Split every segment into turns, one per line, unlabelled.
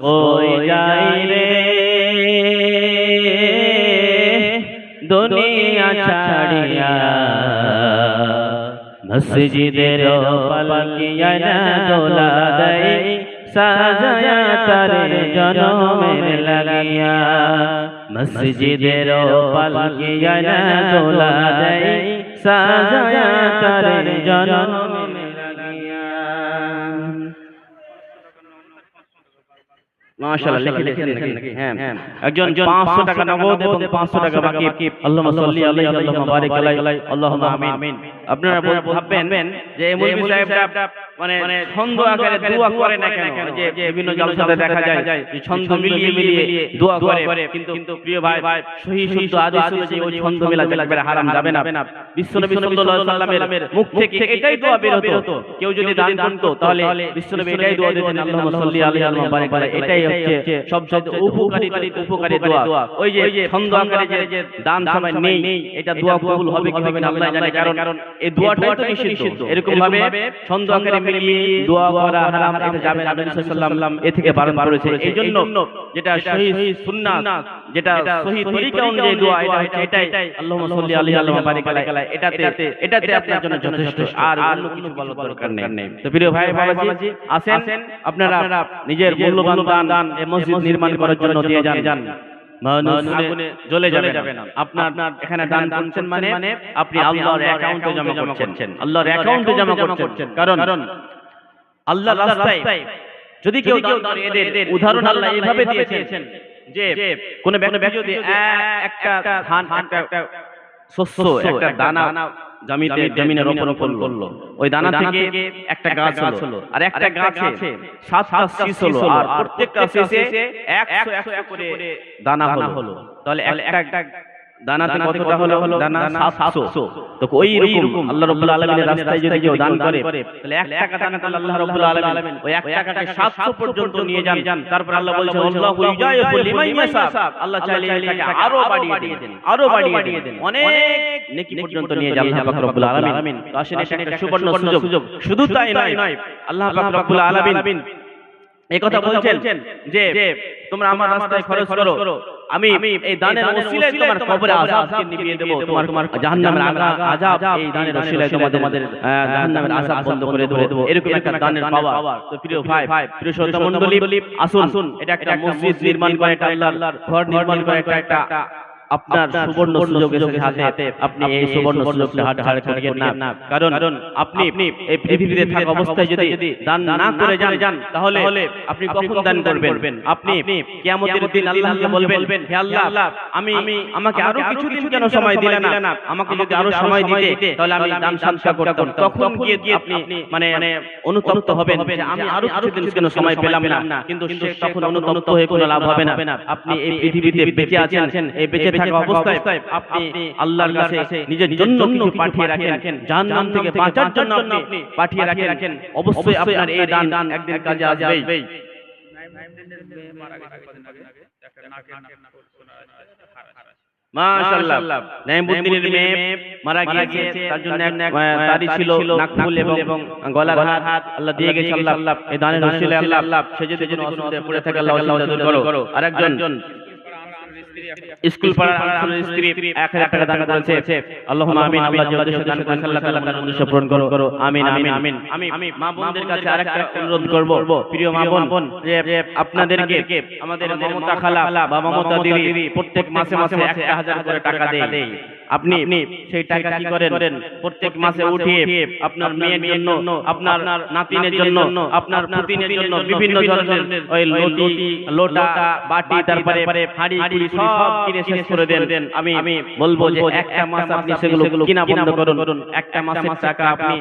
কই যাই রে। দুনিয়া ছাড়িয়া মসজিদের পালকিয়া না দোলা দেয়। সাজায়া তারে জনমের লাগিয়া। মসজিদের পালকিয়া না দোলা দেয়। সাজায়া তারে জনমের মাশাআল্লাহ লিখে লিখে লিখে লিখে হ্যাঁ। একজন 500 টাকা নগদ এবং 500 টাকা বাকি। আল্লাহুম্মা সাল্লি আলাইহি আল্লাহুম্মা বারিক আলাইহি আল্লাহুম্মা আমিন। আপনারা ভাববেন যে এই সাহেবটা মানে ছন্দ আকারে দোয়া করে না কেন? যে বিভিন্ন জলসাতে দেখা যায় যে ছন্দ মিলিয়ে মিলিয়ে দোয়া করে। কিন্তু কিন্তু প্রিয় ভাই সহি শুদ্ধ আদেশ অনুযায়ী ওই ছন্দ মেলা একেবারে হারাম যাবে না। বিশ্বনবী সাল্লাল্লাহু আলাইহি সাল্লামের মুখ থেকে এটাই দোয়া বের হতো কেউ যদি দান করতো তাহলে বিশ্বনবী এটাই দোয়া দিতেন আল্লাহুম্মা সাল্লি আলাইহি আল্লাহুম্মা বারিক আলাইহি এটাই হচ্ছে সবচেয়ে উপকারী উপকারী দোয়া। ওই যে ছন্দ আকারে যে দান সবাই নেই এটা দোয়া কবুল হবে কি হবে না আল্লাহ জানে কারণ এই দোয়াটাই তো নিষিদ্ধ। এরকম ভাবে ছন্দ আকারে মিলিয়ে দোয়া করা হারাম এটা যাবে না নবী সাল্লাল্লাহু এ থেকে বারণ করেছে। এই যেটা সহি সুন্নাত যেটা সহি তরিকা অনুযায়ী দোয়া এটা হচ্ছে এটাই আল্লাহুম্মা সাল্লি আলাইহি আল্লাহুম্মা বারিক আলাইহি এটাতে এটাতে আপনার জন্য যথেষ্ট। আর অন্য কিছু বলার দরকার নেই। তো প্রিয় ভাই বাবাজি আসেন আপনারা নিজের মূল্যবান দান এই মসজিদ নির্মাণ করার জন্য দিয়ে যান। মানুষ আগুনে জ্বলে যাবে না। আপনার এখানে দান করছেন মানে আপনি আল্লাহর অ্যাকাউন্টে জমা করছেন। আল্লাহর অ্যাকাউন্টে জমা করছেন। কারণ আল্লাহর রাস্তায় যদি কেউ কেউ উদাহরণ আল্লাহ এইভাবে দিয়েছেন যে কোন ব্যক্তি যদি একটা ধান একটা শস্য একটা দানা জমিতে জমিনে রোপণ করল। ওই দানা থেকে একটা গাছ হলো। আর একটা গাছে সাতটা শীষ হলো। আর প্রত্যেকটা শীষে একশো একশো করে দানা হলো। তাহলে একটা দানাতে কতটা হলো? হলো? দানা সাতশো। তো ওই রকম আল্লাহ রাব্বুল আলামিনের রাস্তায় যদি কেউ দান করে তাহলে এক টাকা দান করলে আল্লাহ রাব্বুল আলামিন ওই এক টাকাকে 700 পর্যন্ত নিয়ে যান। তারপর আল্লাহ বলছেন আল্লাহু ইজায়ু লিমান ইয়াশা। আল্লাহ চাইলে এই আরও বাড়িয়ে দেন। আরও বাড়িয়ে দেন। অনেক নেকি পর্যন্ত নিয়ে যান আল্লাহ পাক রব্বুল আলামিন। তো আসেন এটা একটা সুবর্ণ সুযোগ। শুধু তাই নয় আল্লাহ পাক রব্বুল আলামিন এই কথা বলছেন যে তোমরা আমার রাস্তায় খরচ করো আমি এই দানের ওসিলায় তোমার কবরে আযাবকে নিভিয়ে দেব তোমার তোমার জাহান্নামের আযাব এই দানের ওসিলায় তোমাদের তোমাদের জাহান্নামের আযাব বন্ধ করে দেব। এরকম একটা দানের পাওয়া তো প্রিয় ভাই প্রিয় শ্রোতা মণ্ডলী আসুন। এটা একটা মসজিদ নির্মাণ করে একটা আল্লাহর ঘর নির্মাণ করে একটা আপনার সুবর্ণ সুযোগ এসেছে হাতে আপনি এই সুবর্ণ সুযোগটা হাত না। কারণ আপনি এই পৃথিবীতে থাকা অবস্থায় যদি দান না করে যান তাহলে আপনি কখন দান করবেন? আপনি কিয়ামতের দিন আল্লাহকে বলবেন হে আল্লাহ আমি আমাকে আরও কিছুদিন কেন সময় দিলেন না? আমাকে যদি আরও সময় দিতে তাহলে আমি দান সাদকা করতাম। তখন গিয়ে আপনি মানে অনুতপ্ত হবেন যে আমি আরও কিছুদিন কেন সময় পেলাম না। কিন্তু সে তখন অনুতপ্ত হয়ে কোনো লাভ হবে না। আপনি এই পৃথিবীতে বেঁচে আছেন এই বেঁচে থাকা অবস্থায় আপনি আল্লাহর কাছে নিজের জন্য কিছু পাঠিয়ে রাখেন জাহান্নাম থেকে বাঁচার জন্য আপনি পাঠিয়ে রাখেন। অবশ্যই আপনার এই দান দান একদিন কাজে আসবেই। মাশাআল্লাহ। নাইমুদ্দিনের মেয়ে মারা গিয়েছে তার জন্য তারি ছিল নাকফুল এবং গলার হাত। আল্লাহ দিয়ে গেছে আল্লাহ। এই দানের রসিলে আল্লাহ। সে যদি যেন অসুবিধায় পড়ে থাকে আল্লাহ অসুবিধা দূর করো। আর একজন স্কুল আপনাদেরকে আমাদের মমতা খালা বা মমতা দিদি প্রত্যেক মাসে মাসে একটা হাজার করে টাকা দেয় আপনি সেই টাকা কি করেন? প্রত্যেক মাসে উঠিয়ে আপনার মেয়ের জন্য আপনার নাতিনের জন্য আপনার পুতিনের জন্য বিভিন্ন ধরনের ওই লটি লোটা বাটি তারপরে হাঁড়ি কুড়ি সব কিনে শেষ করে দেন। আমি আমি বলব যে একটা মাস আপনি সেগুলো কিনা বন্ধ করুন। একটা মাসের টাকা আপনি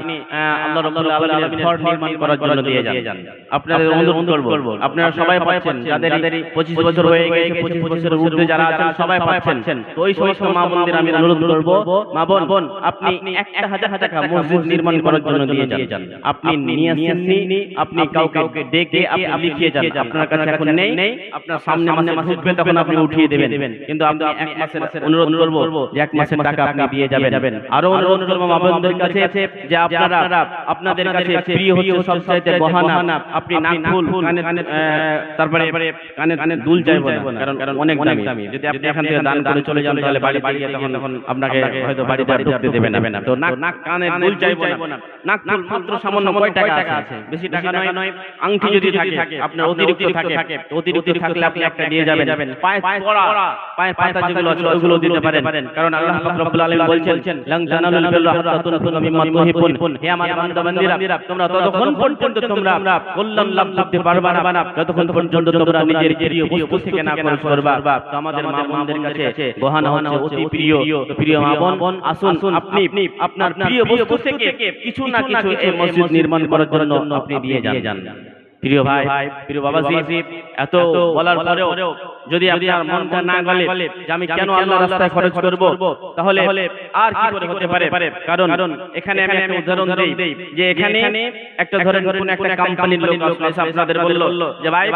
আল্লাহ রাব্বুল আলামিনের ঘর নির্মাণ করার জন্য দিয়ে যান। আপনাদের অনুরোধ করব। আপনারা সবাই পাচ্ছেন যাদের 25 বছর হয়ে গেছে 25 বছরের ঊর্ধ্বে যারা আছেন সবাই পাচ্ছেন তো ওই সমস্ত মা বোনদের আমি অনুরোধ অনুরোধ করব। মা বোন আপনি একটা হাজার টাকা মসজিদ নির্মাণ করার জন্য দিয়ে যান। আপনি নিয়ে আসেননি আপনি কাউকে ডেকে আপনি লিখিয়ে যান। আপনার কাছে এখন নেই আপনার সামনে মাসে মাসে ঢুকবে তখন আপনি উঠিয়ে দেবেন। কিন্তু আপনি এক মাসের অনুরোধ করব যে এক মাসের টাকা আপনি দিয়ে যাবেন। আরও অনুরোধ করব মা বোনদের কাছে যে আপনারা আপনাদের কাছে প্রিয় হচ্ছে সবচাইতে গহনা আপনি নাক ফুল কানে তারপরে কানে কানে দুল চাইব না কারণ অনেক দামি যদি আপনি এখান থেকে দান করে চলে যান তাহলে বাড়ি বাড়ি তখন তখন আপনাকে হয়তো বাড়িতে ঢুকতে দেবে না। তো নাক নাক কানে দুল চাইব না। নাক নাক মাত্র সামান্য কয় টাকা আছে? বেশি টাকা নয় নয় আংটি যদি থাকে আপনার অতিরিক্ত থাকে অতিরিক্ত থাকলে আপনি একটা দিয়ে যাবেন। পায়ে পড়া পায়ে পাতা যেগুলো আছে ওগুলো দিতে পারেন। কারণ আল্লাহ পাক রব্বুল আলামিন বলছেন লাং জানালুল বিররা হাত্তা তুনফিকু মিম্মা তুহিব্বুন। হে আমার বান্দা বান্দিরা তোমরা ততক্ষণ পর্যন্ত তোমরা কল্যাণ লাভ করতে পারবা না যতক্ষণ পর্যন্ত তোমরা নিজের প্রিয় বস্তু থেকে না। খরচ করবা তো আমাদের মা বোনদের কাছে গহনা হচ্ছে অতি প্রিয় প্রিয় মা বোন আসুন আপনি আপনার প্রিয় বস্তু থেকে কিছু না কিছু এই মসজিদ নির্মাণ করার জন্য আপনি দিয়ে যান। প্রিয় ভাই প্রিয় বাবাজি এত বলার পরেও যদি আপনার মনটা না গলে যে আমি কেন আল্লাহ রাস্তায় খরচ করব তাহলে আর কি করে হতে পারে? কারণ এখানে আমি একটা উদাহরণ দেই যে এখানে একটা ধরেন কোন একটা কোম্পানির লোক আসলো এসে আপনাদের বলল যে ভাই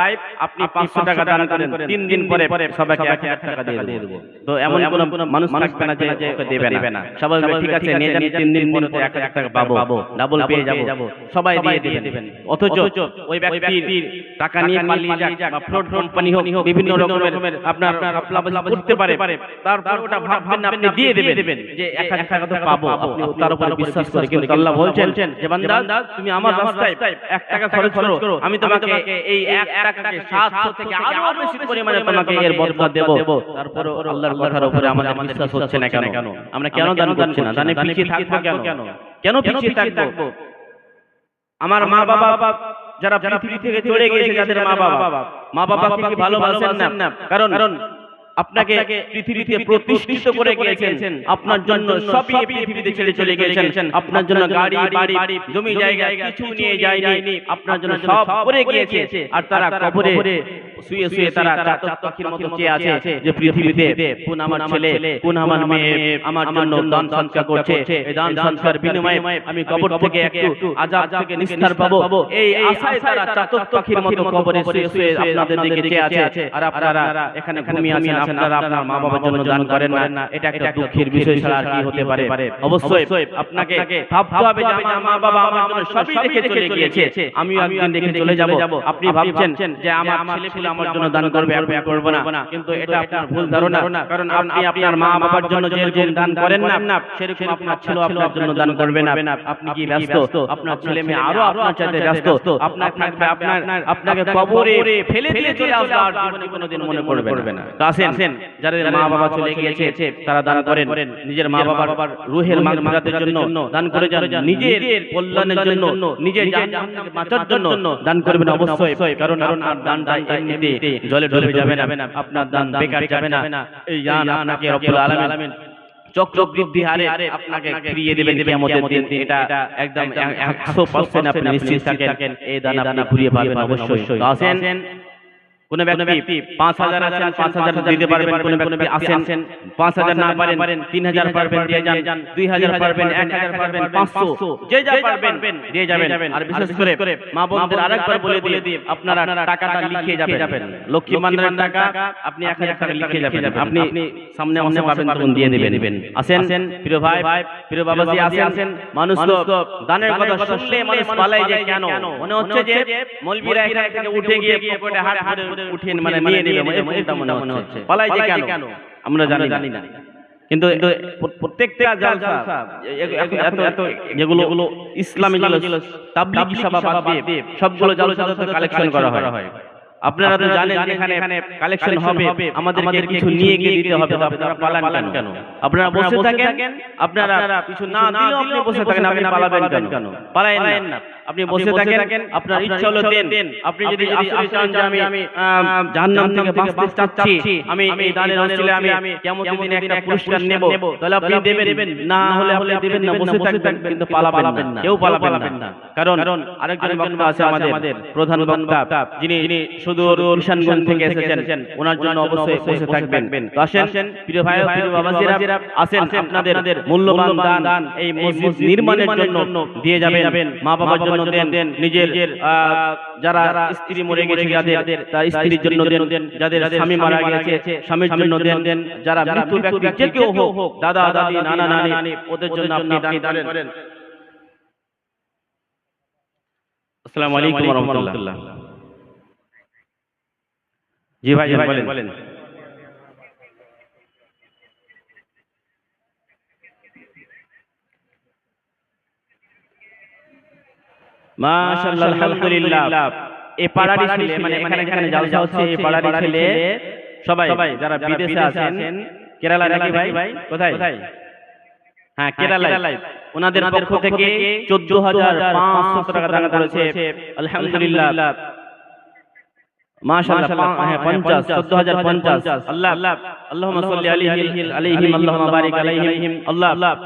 আপনি 500 টাকা দান করেন তিন দিন পরে সবাইকে 1000 টাকা দিয়ে দেব। তো এমন কোন মানুষ থাকবে না যে ওকে দেবে না। সবাই ঠিক আছে নিয়ে যান তিন দিন পরে 1000 টাকা পাবো ডাবল পেয়ে যাব সবাই দিয়ে দিবেন অথচ ওই ব্যক্তির টাকা নিয়ে পালিয়ে যাক বা ফ্রড কোম্পানি হোক বিভিন্ন রকমের আপনার করতে পারে তারপর ওটা ভাববেন আপনি দিয়ে দেবেন। যে এক হাজার টাকা তো পাবো। আপনি তার উপরে বিশ্বাস করে কিন্তু আল্লাহ বলছেন যে বান্দা তুমি আমার রাস্তায় এক টাকা খরচ করো আমি তোমাকে এই এক টাকাকে সাতশো থেকে আরও বেশি পরিমাণে তোমাকে এর বদলা দেব। তারপর আল্লাহর কথার উপরে আমাদের বিশ্বাস হচ্ছে না কেন? আমরা কেন দান করছি না? দানে পিছিয়ে থাকব কেন? কেন? পিছিয়ে থাকব? আমার মা বাবা যারা পৃথিবী থেকে চলে গিয়েছে যাদের মা বাবা মা বাবাকে কি ভালোবাসেন না। কারণ আপনাকে পৃথিবীতে প্রতিষ্ঠিত করে গিয়েছেন। আপনার জন্য সবই পৃথিবীতে ছেড়ে চলে গিয়েছেন। আপনার জন্য গাড়ি বাড়ি জমি জায়গা কিছু নিয়ে যায়নি। আপনার জন্য সব করে গিয়েছে। আর তারা কবরে শুয়ে শুয়ে তারা চাতক পাখির মতো চেয়ে আছে যে পৃথিবীতে কোন আমার ছেলে কোন আমার মেয়ে আমার জন্য দান সংস্কার করছে। এই দান সংস্কার বিনিময়ে আমি কবর থেকে একটু আজাব থেকে নিস্তার পাবো। এই আশায় তারা চাতক পাখির মতো কবরে শুয়ে শুয়ে আপনাদের দিকে চেয়ে আছে আর আপনারা এখানে ঘুমিয়ে আছেন আপনারা আপনার মা বাবার জন্য দান করেন না। এটা একটা দুঃখের বিষয় ছাড়া কি হতে পারে? অবশ্যই আপনাকে ভাবতে হবে যে আমার মা বাবা আমার জন্য সবই রেখে চলে গিয়েছে। আমি একদিন রেখে চলে যাব। আপনি ভাবছেন যে আমার ছেলে পেলে আমার জন্য দান করবে আমি করব না। কিন্তু এটা আপনার ভুল ধারণা। কারণ আপনি আপনার মা বাবার জন্য যেরকম দান করেন না সেরকম আপনার ছেলে আপনার জন্য দান করবে না। আপনি কি ব্যস্ত আপনার ছেলে মেয়ে আরও আপনার চাইতে ব্যস্ত? আপনার থাকবে আপনার আপনাকে কবরে ফেলে দিয়ে চলে আসবে আর জীবনে কোনোদিন মনে পড়বে না তো আসেন যাদের মা বাবা চলে গিয়েছে তারা দান করেন। নিজের মা বাবার রুহের মাগফিরাতের জন্য দান করে যান। নিজের কল্যাণের জন্য নিজের বাঁচার জন্য দান করবেন অবশ্যই কারণ আপনার দানটা এমনিতে জলে ডুবে যাবে না। আপনার দান বেকার যাবে না। এই দান আপনাকে রব্বুল আলামিন চক্রবৃদ্ধি হারে আপনাকে ফিরিয়ে দেবেন কিয়ামতের দিন। এটা একদম 100% আপনি নিশ্চিত থাকেন। এই দান আপনি ঘুরিয়ে পাবেন অবশ্যই। আসেন কোন ব্যক্তি পাঁচ হাজার আছেন পাঁচ হাজার দিতে পারবেন কোন ব্যক্তি আসেন পাঁচ হাজার না পারেন তিন হাজার পারবেন দিয়ে যান দুই হাজার পারবেন এক হাজার পারবেন পাঁচশো যে যা পারবেন দিয়ে যাবেন। আর বিশেষ করে মা বোনদের আরেকবার বলে দিয়ে আপনারা টাকাটা লিখে যাবেন। লক্ষ্মী ভান্ডারের টাকা আপনি এক হাজার টাকা লিখে যাবেন আপনি সামনে সামনে পাবেন তখন দিয়ে দিবেন। আসেন প্রিয় ভাই প্রিয় বাবাজি আসেন মানুষ তো দানের কথা শুনলে মানুষ পালায় যে কেন মনে হচ্ছে যে মলবিরা এখান থেকে উঠে গিয়ে পকেটে হাত ধরে উঠিয়ে মানে নিয়ে নেবে এরকমটা মনে হচ্ছে। পালাই যে কেন? আমরা জানি জানি না। কিন্তু প্রত্যেকটা জালসা এত যেগুলো ইসলামী তাবলিগ সভা দিয়ে সবগুলো জালসা কালেকশন করা হয়। আপনারা তো জানেন যেখানে কালেকশন হবে আমাদেরকে কিছু নিয়ে গিয়ে দিতে হবে আপনারা পালান কেন? আপনারা বসে থাকেন আপনারা কিছু না দিলেও আপনি বসে থাকেন আপনি পালাবেন কেন? পালায়েন না। আপনি বসে থাকেন আপনার ইচ্ছা হলো দেন। আপনি যদি আসেন যে আমি জাহান্নাম থেকে বাঁচতে চাচ্ছি আমি এই দানের ওসিলে আমি কিয়ামতের দিনে একটা পুরস্কার নেব? তাহলে আপনি দেবেন। না হলে আপনি দেবেন না বসে থাকবেন কিন্তু পালাবেন না কেউ পালাবেন না। কারণ আরেকজন বক্তা আছে আমাদের প্রধান বক্তা যিনি সুদূর কিষানগঞ্জ থেকে এসেছেন। ওনার জন্য অবশ্যই বসে থাকবেন। আসেন প্রিয় ভাই প্রিয় বাবাজিরা আসেন আপনাদের মূল্যবান দান এই মসজিদ নির্মাণের জন্য দিয়ে যাবেন। মা বাবার জন্য দেন নিজের যারা স্ত্রী মরে গেছে যাদের তার স্ত্রীর জন্য দেন যাদের স্বামী মারা গেছে স্বামীর জন্য দেন যারা মৃত্যু ব্যক্তি যে কেউ হোক দাদা দাদি নানা নানি ওদের জন্য আপনি দান করেন। আসসালামু আলাইকুম ওয়া রাহমাতুল্লাহ জি ভাই বলেন। বলেন। মাশাআল্লাহ আলহামদুলিল্লাহ। এই পাড়ারই ছেলে মানে এখানে এখানে জালসা হচ্ছে এই পাড়ারই ছেলে। সবাই যারা বিদেশে আছেন কেরালা নাকি ভাই কোথায়? হ্যাঁ কেরালায়। ওনাদের পক্ষ থেকে টাকা দান করেছে। আলহামদুলিল্লাহ।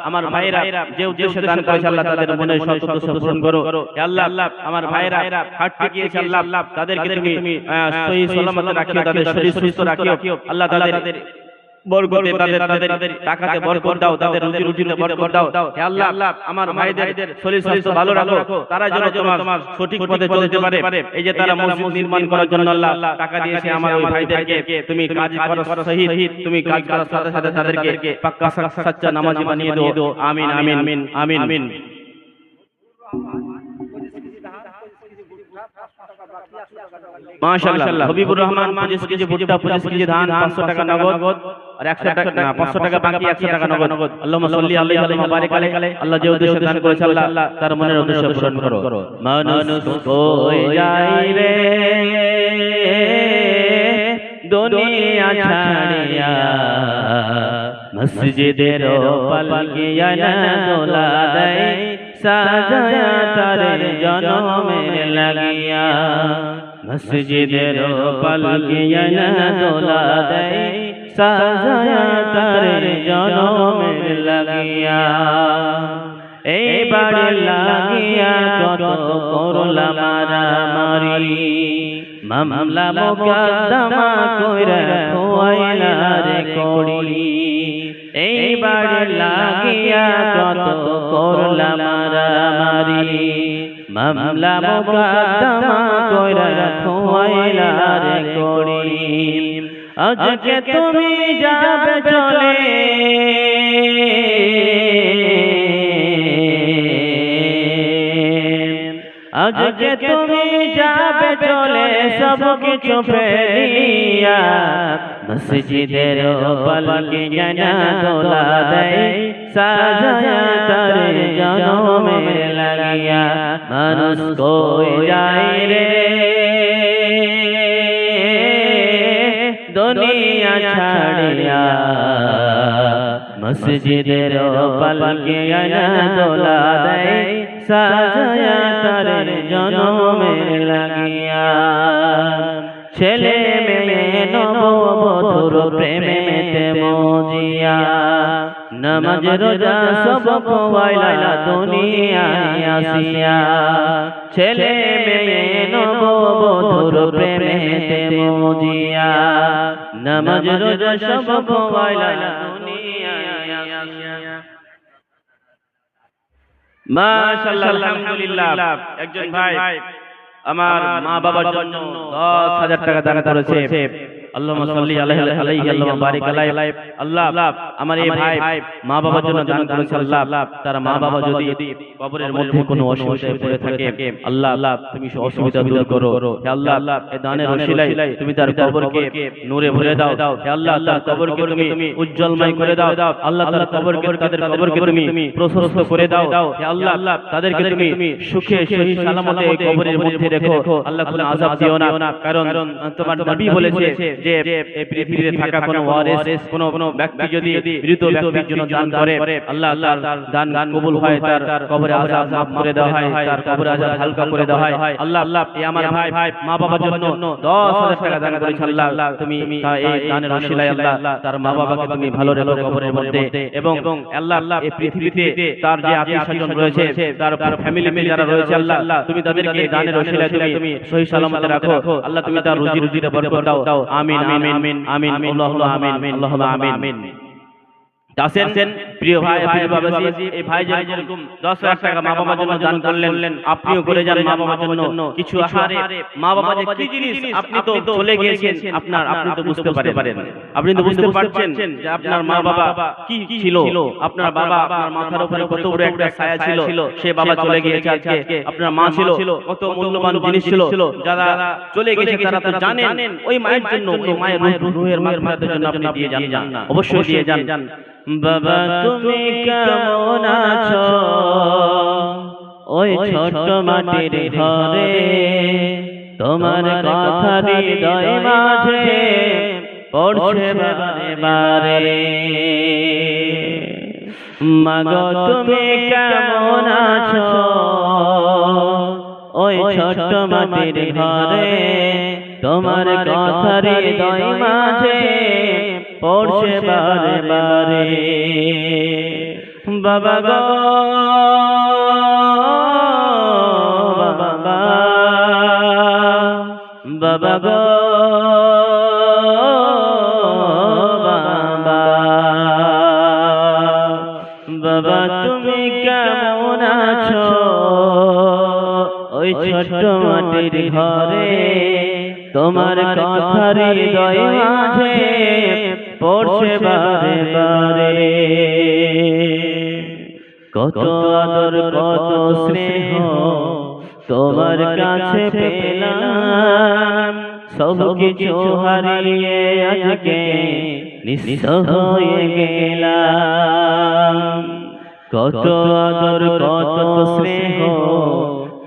আমার ভাইরা যে উদ্দেশ্যে দান করেছে আল্লাহ তাদের পূরণ করো। আল্লাহ আল্লাহ আমার ভাইরা হাঁটতে গিয়েছে আল্লাহ আল্লাহ তাদেরকে তুমি সহি সালামত রাখিও তাদের শরীর সুস্থ রাখিও। আল্লাহ তাদের বরকতে তাদের তাদের টাকাতে বরকত দাও তাদের রুজি রুজিতে বরকত দাও। হে আল্লাহ আল্লাহ আমার ভাইদের শরীর স্বাস্থ্য ভালো রাখো তারা যেন তোমার সঠিক পথে চলতে পারে। এই যে তারা মসজিদ নির্মাণ করার জন্য আল্লাহ টাকা দিয়েছে আমার ভাইদেরকে। তুমি কাজ করো সহিত তুমি কাজ করার সাথে সাথে তাদেরকে পাক্কা সচ্চা নামাজি বানিয়ে দিও। আমিন আমিন আমিন আমিন আমিন। মাশাআল্লাহ হবিবুর রহমান 25 কেজি ভুট্টা 25 কেজি ধান 500 টাকা নগদ আর 100 টাকা না 500 টাকা বাকি 100 টাকা নগদ। আল্লাহুম্মা সাল্লি আলাইহি ওয়া বারিক আলাইহি আল্লাহ যে উদ্দেশ্যে দান করেছে আল্লাহ তার মনের উদ্দেশ্য পূরণ করো। মানুষ কই যায় রে। দুনিয়া ছাড়িয়া। মসজিদের পালকিয়া না দোলা দেয় সাজায়া তারে জনমের লাগিয়া। মসজিদের পালকিয়া না দোলা দেয় সাজায়া তারে জনমের লাগিয়া এইবার লাগিয়া কত করলা মারামারি মামলা মোকদ্দমা কইরা খোয়াইলা রে কড়ি এইবার লাগিয়া কত করলা মারামারি মামলা মোকদ্দমা কইরা খোয়াইলা রে কড়ি আজকে তুমি যাবে চলে। আজকে তুমি যাবে চলে, সব কিছু ফেলিয়া। মসজিদের পালকে জানা দোলা দেয়। সাজায়া তার জনমের লাগিয়া মানুষ কই যায় রে। দুনিয়া ছাড়িয়া মসজিদের পালকে জানা দোলা দেয় সাজায়া তার জনমের লাগিয়া। ছেলে মেয়ে নববধুর প্রেমেতে মজিয়া। নামাজ, রোজা সব খোয়াইলা দুনিয়ায় আসিয়া। ছেলে মেয়ে নববধুর প্রেমেতে মজিয়া। নামাজ, রোজা সব আলহামদুলিল্লাহ। একজন ভাই, আমার মা বাবার জন্য দশ হাজার টাকা দান করেছে। আল্লাহুম্মা সাল্লি আলাইহি আলাইহি আল্লাহুম্মা বারিক আলাইহি আল্লাহ আমার এই ভাই মা বাবার জন্য দান করেছে আল্লাহ তার মা বাবা যদি কবরের মধ্যে কোনো অসুবিধায় পড়ে থাকে আল্লাহ তুমি অসুবিধা দূর করো হে আল্লাহ এই দানের ওসিলায় তুমি তার কবরকে নূরে ভরে দাও হে আল্লাহ তার কবরকে তুমি উজ্জ্বলময় করে দাও আল্লাহ তার কবরকে তাদের কবরকে তুমি প্রশস্ত করে দাও হে আল্লাহ তাদেরকে তুমি সুখে সহি সালামতে কবরের মধ্যে রেখো আল্লাহ কোনো আযাব দিও না কারণ তোমার নবী বলেছে
যে এই পৃথিবীতে থাকা কোনো ওয়ারিস কোনো কোনো ব্যক্তি যদি মৃত ব্যক্তির জন্য দান করে আল্লাহ তার দান গান কবুল হয় তার কবরে আযাব মাফ করে দেওয়া হয় তার কবরে আযাব হালকা করে দেওয়া হয়। আল্লাহ আল্লাহ এই আমার ভাই ভাই মা বাবার জন্য 10000 টাকা দান করেছে আল্লাহ তুমি এই দানের ওসিলায় আল্লাহ তার মা বাবাকে তুমি ভালো রেখো কবরের মধ্যে এবং আল্লাহ আল্লাহ এই পৃথিবীতে তার যে আত্মীয় স্বজন রয়েছে তার ফ্যামিলি মে যারা রয়েছে আল্লাহ তুমি তাদেরকে দানের ওসিলায় তুমি সহি সালামতে রাখো আল্লাহ তুমি তার রুজি রুজিতে বরকত দাও আমিন আমিন আমিন আমিন আল্লাহুম্মা আমিন আল্লাহুম্মা আমিন। আসেন প্রিয় ভাই প্রিয় বাবাজি এই ভাই যেরকম দশ লাখ টাকা মা বাবার জন্য দান করলেন আপনিও করে যান মা বাবার জন্য কিছু আহারে মা বাবা যে কি জিনিস আপনি তো চলে গিয়েছেন আপনার আপনি তো বুঝতে পারেন। আপনি তো বুঝতে পারছেন যে আপনার মা বাবা কি ছিল আপনার বাবা আপনার মাথার উপরে কত বড় একটা ছায়া ছিল সে বাবা চলে গিয়েছে আজকে আপনার মা ছিল কত মূল্যবান জিনিস ছিল যারা চলে গেছে তারা তো জানেন ওই মায়ের জন্য ওই মায়ের রূহ- রূহের জন্য আপনি দিয়ে যান অবশ্যই দিয়ে যান বাবা তুমি কেমন আছো? ওই ছোট মাটির ঘরে তোমার কথা হৃদয় মাঝে পড়ছে বারে বারে মাগো তুমি কেমন আছো? ওই ছোট মাটির ঘরে তোমার কথা হৃদয় মাঝে পড়ছে বারে বারে বাবা গো। বাবা বাবা গো। বাবা। বাবা তুমি কেমন আছো? ওই ছোট মাটির ঘরে। তোমার কথা হৃদয় মাঝে পড়ছে বারে বারে। কত আদর কত স্নেহ তোমার কাছে পেলাম। সব কিছু হারিয়ে আজকে নিঃস্ব হয়ে গেলাম। কত আদর কত স্নেহ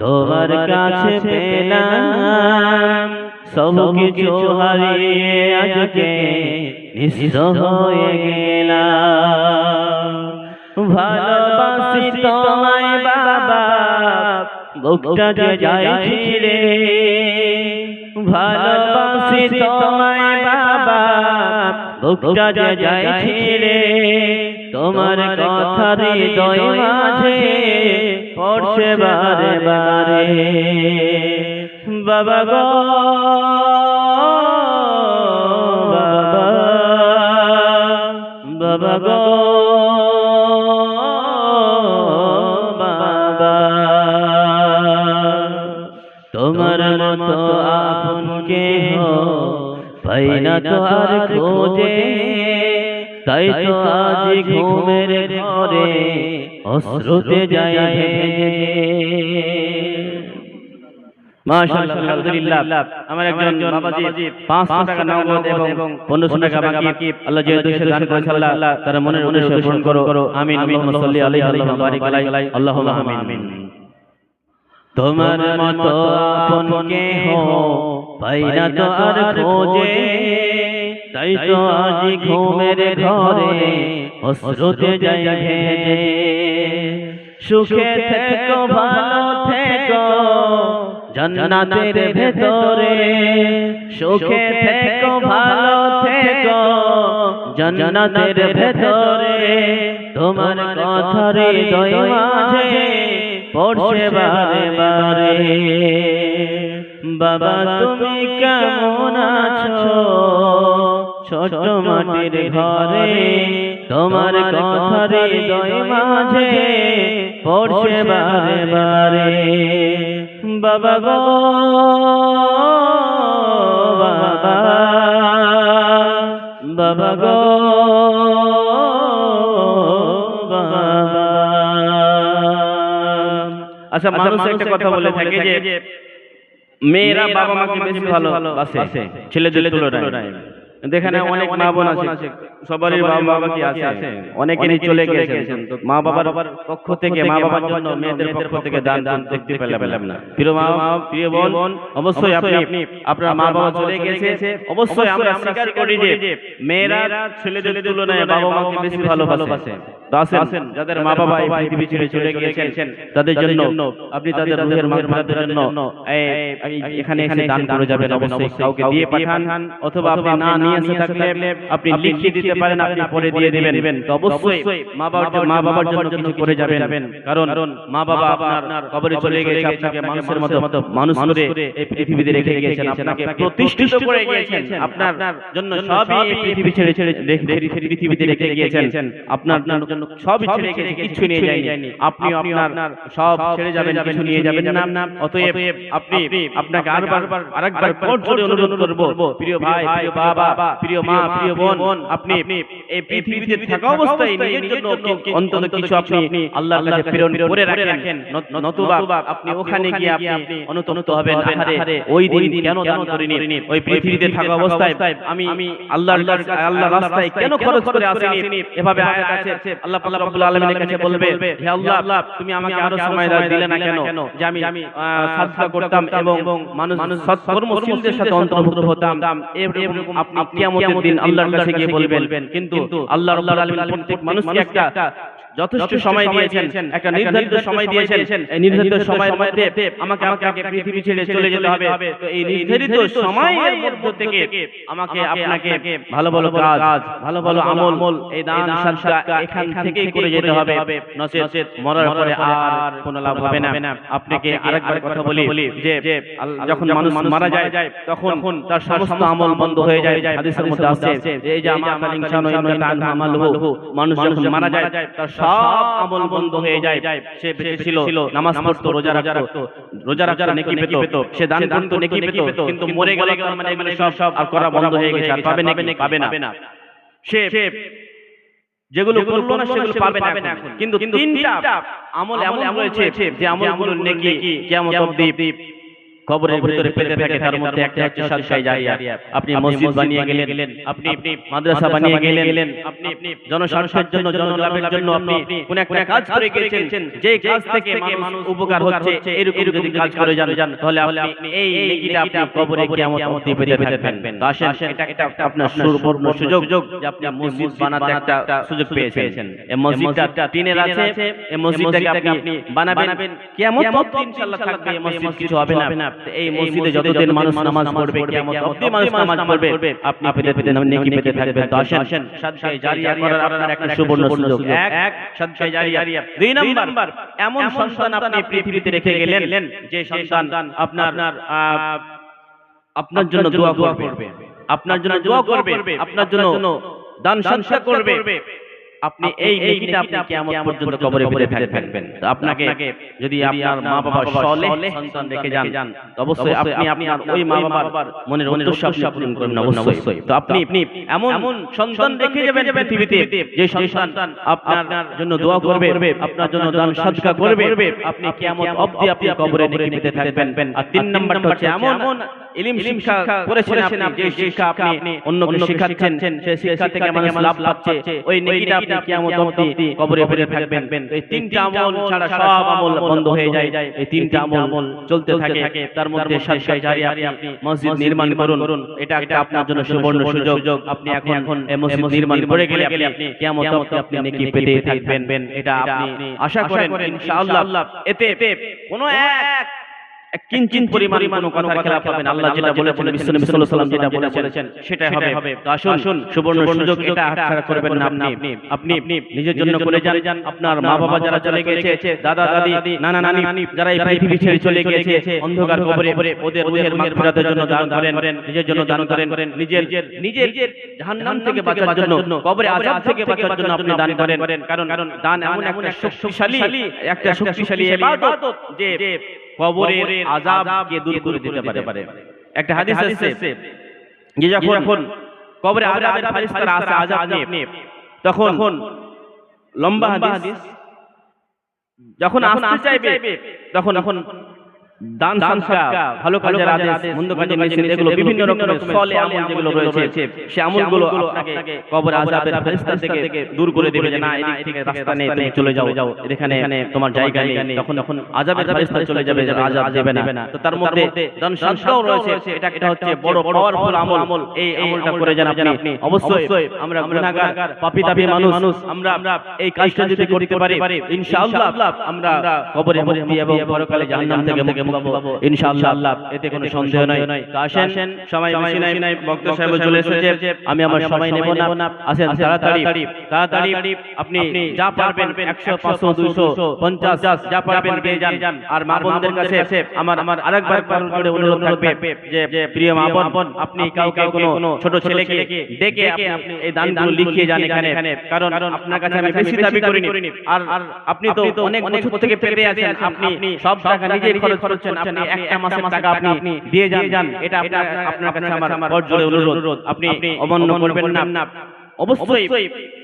তোমার কাছে পেলাম। সব কিছু হারিয়ে আজকে নিঃস্ব হয়ে গেলাম। ভালোবাসি তোমায় বাবা বুকটা যে যায় ছিড়ে ভালোবাসি তোমায় বাবা বুকটা যে যায় ছিড়ে তোমার কথা হৃদয় মাঝে পড়ছে বারে। বারে। বাবা গো। বাবা বাবা গো। বাবা। তোমার মতো আপন কেহ পাই না তো আর খোঁজে। তাই তো আজ ঘুমের ঘরে অশ্রুতে যায় ভেজে। মাশাআল্লাহ আলহামদুলিল্লাহ। আমার একজন বাবাজি 500 টাকা নগদ এবং 1500 টাকা বাকি। আল্লাহ দান করেছে আল্লাহ তার মনের উদ্দেশ্য পূরণ করো। আমিন আল্লাহুম্মা সাল্লি আলাইহি আল্লাহুম্মা বারিক আলাইহি। আল্লাহুম্মা আমিন। তোমার মতো আপন কেহ পাই না তো আর খোঁজে। তাই তো আজ ঘুমের ঘরে অশ্রুতে যাই ভেজে। সুখে থেকো ভালো থেকো। জান্নাতের ভেতরে সুখে থেকো ভালো থেকো। জান্নাতের ভেতরে তোমার কথা হৃদয় মাঝে পড়ছে বারে বারে। বাবা তুমি কেমন আছো? ছোট মাটির ঘরে তোমার কথা হৃদয় মাঝে পড়ছে বারে। বারে। বাবা গো বাবা বাবা গো আচ্ছা মানুষ একটা কথা বলে থাকে যে মেয়েরা বাবা মাকে বেশি ভালোবাসে ছেলে ছেলে তুলনায়। যেখানে অনেক মা বোন আছে।
সবারই বাবা বাবা কি আছে? অনেকেরই চলে গিয়েছেন তো মা বাবার পক্ষ থেকে মা বাবার জন্য মেয়েদের পক্ষ থেকে দান দান দেখতে পেলাম না। প্রিয় মা প্রিয় বোন অবশ্যই আপনি আপনার মা বাবা চলে গেছে। অবশ্যই আমরা স্বীকার করি যে মেয়েরা ছেলেদের তুলনায় বাবা মাকে বেশি ভালোবাসে। আসেন যাদের মা বাবা এই পৃথিবী ছেড়ে চলে গিয়েছেন তাদের জন্য আপনি তাদের রুহের মাগফিরাতের জন্য এই- এখানে দান করে যাবেন অবশ্যই কাউকে দিয়ে পাঠান অথবা আপনি না নিয়ে থাকলে আপনি লিখে দিতে পারেন আপনি পরে দিয়ে দিবেন। তো অবশ্যই মা বাবার মা বাবার জন্য কিছু করে যাবেন। কারণ মা বাবা আপনার কবরে চলে গেছে আপনাকে মানুষের মতো মানুষ করে এই পৃথিবীতে রেখে গিয়েছেন আপনাকে প্রতিষ্ঠিত করে গিয়েছেন আপনার জন্য সবই এই পৃথিবী ছেড়ে ছেড়ে পৃথিবীতে রেখে গিয়েছেন আপনার জন্য সবই ছেড়ে গেছে কিছু নিয়ে যায়নি আপনি আপনার সব ছেড়ে যাবেন কিছু নিয়ে যাবেন না। অতএব আপনি আপনাকে আরবার আরেকবার কোট জোরে অনুরোধ করব প্রিয় ভাই প্রিয় বাবা প্রিয় মা প্রিয় বোন আপনি এই পৃথিবীতে থাকা অবস্থায় নিজের জন্য অন্তত কিছু আপনি আল্লাহর কাছে প্রেরণ করে রাখেন। নতুবা আপনি ওখানে গিয়ে আপনি হবেন। আরে ওই দিন কেন দান করিনি ওই পৃথিবীতে থাকা অবস্থায় আমি আল্লাহর কাছে আল্লাহর রাস্তায় কেন খরচ করে আসিনি? এভাবে আয়াত আছে আল্লাহ পাক রব্বুল আলামিনের কাছে বলবে হে আল্লাহ তুমি আমাকে আরও সময় দিলে না কেন? যে আমি সাদকা করতাম এবং মানুষ সৎকর্মশীলদের সাথে অন্তর্ভুক্ত হতাম এরকম আপনি কিয়ামতের দিন আল্লাহর কাছে গিয়ে বলবেন কিন্তু আল্লাহ রাব্বুল আলামিন প্রত্যেক মানুষকে একটা যথেষ্ট সময় দিয়েছেন একটা নির্ধারিত সময় দিয়েছেন এই নির্ধারিত সময়ের মধ্যে আমাকে আমাকে পৃথিবী ছেড়ে চলে যেতে হবে। তো এই নির্ধারিত সময়ের মধ্যে থেকে আমাকে আপনাকে ভালো ভালো কাজ ভালো ভালো আমল এই দান সাদকা এখান থেকেই করে যেতে হবে। নচেত মরার পরে আর কোনো লাভ হবে না। আপনাকে আরেকবার কথা বলি যে যখন মানুষ মারা যায় তখন তার সমস্ত আমল বন্ধ হয়ে যায়। হাদিসের মধ্যে আছে যে এই যে আমার ইনসানু মানুষ যখন মারা যায় তার সব আমল বন্ধ হয়ে যায়। সে বেঁচে ছিল নামাজ পড়তো রোজা রাখতো রোজা রাখতো নেকি পেত সে দান করতো নেকি পেত কিন্তু মরে গেল তার মানে এগুলো সব সব আর করা বন্ধ হয়ে গেছে আর পাবে নাকি পাবে না। সে যেগুলো করল না সেগুলো পাবে না এখন। কিন্তু তিনটা আমল এমন রয়েছে যে আমলগুলো নেকি কিয়ামত অবধি। কবরের ভিতরে পেতে থাকে তার মধ্যে একটা হচ্ছে সাদকায়ে জারিয়া আপনি মসজিদ বানিয়ে গেলেন আপনি মাদ্রাসা বানিয়ে গেলেন আপনি জনস্বার্থের জন্য জনলাভের জন্য আপনি কোন একটা কাজ করে গিয়েছেন যে কাজ থেকে মানুষ উপকার হচ্ছে এরকম যদি কাজ করে যান তাহলে আপনি এই নেকিটা আপনি কবরে কিয়ামত অবধি পেতে থাকবেন। তো আসেন এটা এটা আপনার সুবর্ণ সুযোগ যে আপনি মসজিদ বানাতে একটা সুযোগ পেয়েছেন। এই মসজিদটা টিনের আছে এই মসজিদটাকে আপনি বানাবেন কিয়ামত অবধি ইনশাআল্লাহ থাকবে এই মসজিদ কিছু হবে না এই মসজিদে যতদিন মানুষ নামাজ পড়বে কিয়ামত অবধি মানুষ নামাজ পড়বে আপনি পেতে পেতে নেকি পেতে থাকবেন তো আসেন সাদকায়ে জারিয়া করার আপনার একটা সুবর্ণ সুযোগ। এক সাদকায়ে জারিয়া। দুই নাম্বার এমন সন্তান আপনি পৃথিবীতে রেখে গেলেন যে সন্তান আপনার আপনার জন্য দোয়া করবে আপনার জন্য দোয়া করবে আপনার জন্য দান করবে আপনি এই নেকিটা আপনি কিয়ামত পর্যন্ত কবরে পেতে থাকবেন। তো আপনাকে যদি আপনার মা বাবা সলেহ সন্তান রেখে যান তো অবশ্যই আপনি আপনার ওই মা বাবার মনের আপনি পূরণ করবেন অবশ্যই। তো আপনি এমন এমন সন্তান রেখে যাবেন পৃথিবীতে যে সন্তান আপনার জন্য দোয়া করবে আপনার জন্য দান সাদকা করবে আপনি কিয়ামত অবধি আপনি কবরে নেকি পেতে থাকবেন। আর তিন নাম্বারটা হচ্ছে এমন ইলম শিক্ষা করেছেন আপনি যে শিক্ষা আপনি অন্যকে শেখাচ্ছেন সেই শিক্ষা থেকে মানুষ লাভ পাচ্ছে ওই নেকিটা আপনি কিয়ামত অবধি কবরে থাকবেন? এই তিনটা আমল ছাড়া সব আমল বন্ধ হয়ে যায়। এই তিনটা আমল চলতে থাকে তার মধ্যে জারিয়া আপনি মসজিদ নির্মাণ করুন। এটা একটা আপনার জন্য সুবর্ণ সুযোগ। আপনি এখন এখন মসজিদ নির্মাণ করে গেলে আপনি কিয়ামত অবধি আপনি নেকি পেতে থাকবেন? এটা আপনি আশা করেন ইনশাআল্লাহ এতে কোনো এক কিঞ্চিন পরিমাণ কোনো কথার খেলাপ হবে না। আল্লাহ যেটা বলেছেন বিশ্বনবী সাল্লাল্লাহু আলাইহি যেটা বলেছেন সেটাই হবে। আসুন সুবর্ণ সুযোগ এটা হাতছাড়া করবেন না আপনি। আপনি নিজের জন্য করে যান আপনার মা বাবা যারা চলে গেছে দাদা দাদি নানা নানি যারা এই পৃথিবী ছেড়ে চলে গেছে অন্ধকার কবরে ওদের রুহের মাগফিরাতের জন্য দান করেন নিজের জন্য দান করেন নিজের নিজের জাহান্নাম থেকে বাঁচার জন্য কবরে আযাব থেকে বাঁচার জন্য আপনি দান করেন। কারণ কারণ দান এমন একটা শক্তিশালী একটা শক্তিশালী ইবাদত যে কবরের আজাবকে দূর করে দিতে পারে। একটা হাদিস আছে যে যখন কবরে আজাবের ফেরেশতারা আসে আজাব নিয়ে তখন লম্বা হাদিস যখন আসতে চাইবে তখন তখন দান সাদকা ভালো কাজের আদেশ মন্দ কাজের নিষেধ এগুলো বিভিন্ন রকমের সলে আমল যেগুলো রয়েছে। সে আমলগুলো আপনাকে কবর আযাবের ফেরেশতা থেকে দূর করে দেবে যে না এদিক থেকে রাস্তা নেই তুমি চলে যাও যাও এখানে তোমার জায়গা নেই তখন তখন আযাবের ফেরেশতা চলে যাবে আযাব দেবে না। তো তার মধ্যে দান সাদকাও রয়েছে এটা এটা হচ্ছে বড় পাওয়ারফুল আমল। এই আমলটা করে যান আপনি। অবশ্যই আমরা গুনাহগার পাপী তাপী মানুষ আমরা আমরা এই কাজটা যদি করতে পারি ইনশাআল্লাহ আমরা কবরে মুক্তি এবং পরকালে জাহান্নাম থেকে মুক্তি পাবো ইনশাআল্লাহ। এতে কোনো সন্দেহ নাই। তো আসেন সময় বেশি নাই বক্ত সাহেব চলে এসেছে। আমি আমার সময় নেব না। আসেন তাড়াতাড়ি। তাড়াতাড়ি আপনি যা পারবেন 100 500 200 50 যা পারবেন দিয়ে যান। আর মা বোনদের কাছে আমার আমার আরেকবার কারণ করে অনুরোধ থাকবে যে যে প্রিয় মা বোন আপনি কাউকে কোনো ছোট ছেলেকে ডেকে আপনি এই দানগুলো লিখিয়ে যান এখানে। কারণ আপনার কাছে আমি বেশি দাবি করিনি। আর আর আপনি তো অনেক বছর থেকে পেতে আছেন আপনি সব টাকা নিজেই খরচ করছেন আপনি একটা মাসের টাকা আপনি দিয়ে যান। এটা আপনার কাছে আমার অনুরোধ। আপনি অমান্য করবেন না। অবশ্যই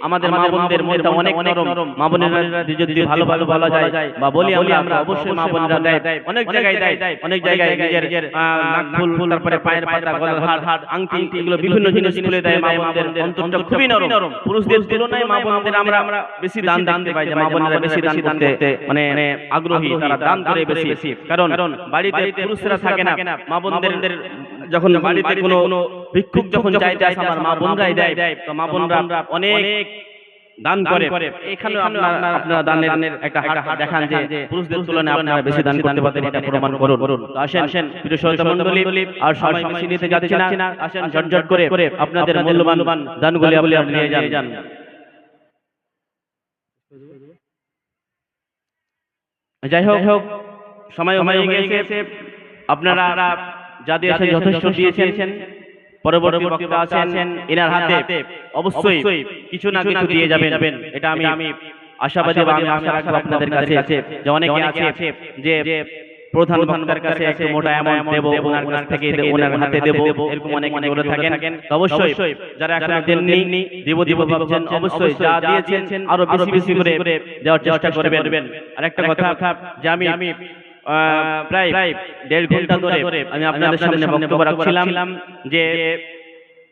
আমাদের মা বোনদের মনটা অনেক নরম মা বোনেরা যদি ভালো ভালো বলা যায় বা বলি আমরা অবশ্যই মা বোনেরা দেয় অনেক জায়গায় দেয় অনেক জায়গায় নিজের ফুল ফুল তারপরে পায়ের পাতা গলার হার আংটি এগুলো বিভিন্ন জিনিস খুলে দেয় মা বোনদের অন্তরটা খুবই নরম। পুরুষদের তুলনায় মা বোনদের আমরা আমরা বেশি দান দান পাই যে মা বোনেরা বেশি দান করতে মানে আগ্রহী তারা দান করে বেশি। কারণ বাড়িতে পুরুষরা থাকে না। মা বোনদের যখন বাড়িতে কোনো ভিক্ষুক যখন চাইতে আসে আমার মা বোনরাই দেয় তো মা বোনরা অনেক দান করে। এখানে আপনারা আপনারা দানের একটা হাত দেখান যে পুরুষদের তুলনায় আপনারা বেশি দান করতে পারেন এটা প্রমাণ করুন। তো আসেন আসেন। প্রিয় শ্রোতা মণ্ডলী আর সময় বেশি নিতে যাচ্ছি না। আসেন ঝটঝট করে আপনাদের মূল্যবান দানগুলি আপনি নিয়ে যান। যাই হোক সময় হয়ে গিয়েছে আপনারা যা দিয়েছেন যথেষ্ট দিয়েছেন। পরবর্তী বক্তা আছেন এনার হাতে। অবশ্যই কিছু না কিছু দিয়ে যাবেন। এটা আমি আমি আশাবাদী বা আমি আশা রাখব আপনাদের কাছে যে অনেকে আছে যে প্রধান বক্তার কাছে একটু মোটা অ্যামাউন্ট দেবো ওনার কাছ থেকে ওনার হাতে দেবো এরকম অনেক অনেক বলে থাকেন। অবশ্যই যারা এখনও দেননি দেব দেব ভাবছেন অবশ্যই যা দিয়েছেন আরও বেশি বেশি করে দেওয়ার চেষ্টা করবেন। আরেকটা কথা যে আমি আমি প্রায় দেড় ঘণ্টা ধরে আমি আপনাদের সামনে বক্তব্য রাখছিলাম যে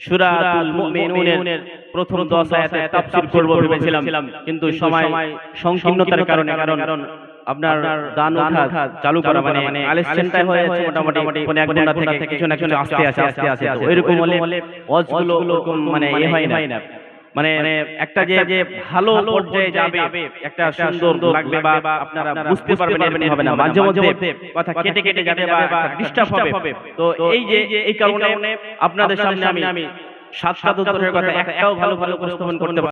সূরাতুল মুমিনুনের প্রথম 10 আয়াতে তাফসীর করব ভেবেছিলাম। কিন্তু সময় সংকীর্ণতার কারণে কারণ আপনার দান ওঠা চালু করা মানে আলেকশনটাই হয়ে যাচ্ছে মোটামুটি কোন এক ঘণ্টা থেকে কিছু না কিছু আস্তে আস্তে আস্তে আস্তে হলে ওয়াজগুলো মানে এ হয় না। মানে একটা যে যে ভালো পর্যায়ে যাবে একটা সুন্দর লাগবে বা আপনারা বুঝতে পারবেন হবে না। মাঝে মধ্যে কথা কেটে কেটে যাবে বা ডিস্টার্ব হবে। তো এই যে এই কারণে আপনাদের সামনে আমি সাত সাত উত্তরের কথা একটাও ভালো ভালো উপস্থাপন করতে